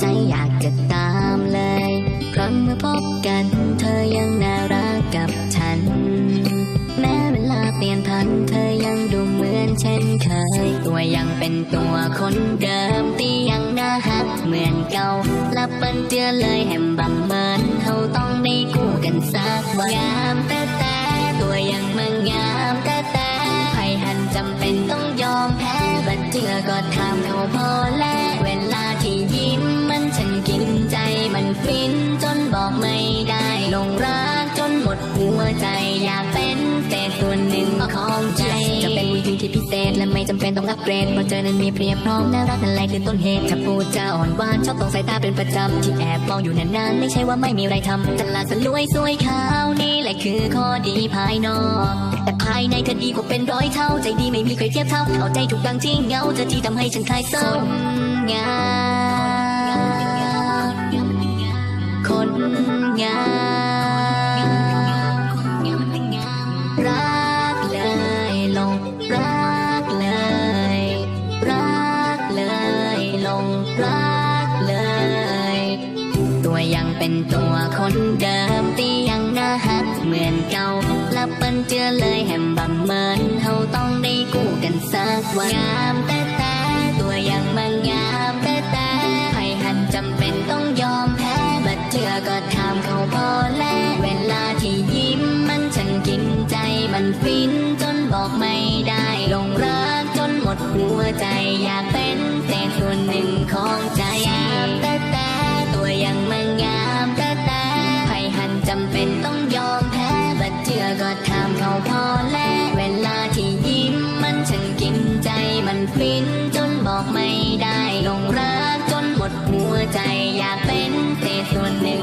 ใจอยากจะตามเลย มันเธอยังดูเหมือนเช่นเคย ตัวยังเป็นตัวคนเดิมที่ยังน่าฮักเหมือนเก่าและเปิ้นเจือเลยแหมบังเมินเขาต้องได้คู่กันสักวันงามแต่แต่ตัวยังมางามแต่แต่ใครหันจำเป็นต้องยอมแพ้บัดเจือก็ทำเขาพอและเวลาที่ยิ้มมันฉันกินใจมันฟินจนบอกไม่ได้หลงรักจนหมดหัวใจอยากเป็ จำเป็นต้องอัปเกรดเพราะเจอนั้นมีเพียบพร้อมน่ารักนั่นแหละคือต้นเหตุถ้าพูดจะอ่อนหวานชอบตรงสายตาเป็นประจำที่แอบมองอยู่นานๆไม่ใช่ว่าไม่มีอะไรทำตลาดสลวยสวยขาวนี่แหละคือข้อดีภายนอกแต่ภายในเธอดีกว่าเป็นร้อยเท่าใจดีไม่มีใครเทียบเท่าเอาใจถูกดังที่เงาเธอที่ทำให้ฉันคลายเศร้า เป็นตัวคนเดิมที่ยังน่าฮักเหมือนเก่าและเปิ้นเจือเลยแหมบังเมินเฮาต้องได้กู้กันสักวันงามแต่ ก็ทำเขาพอแล้วเวลาที่ยิ้มมันฉันกินใจมันฟินจนบอกไม่ได้ลงรักจนหมดหัวใจอยากเป็นเศษส่วนหนึ่ง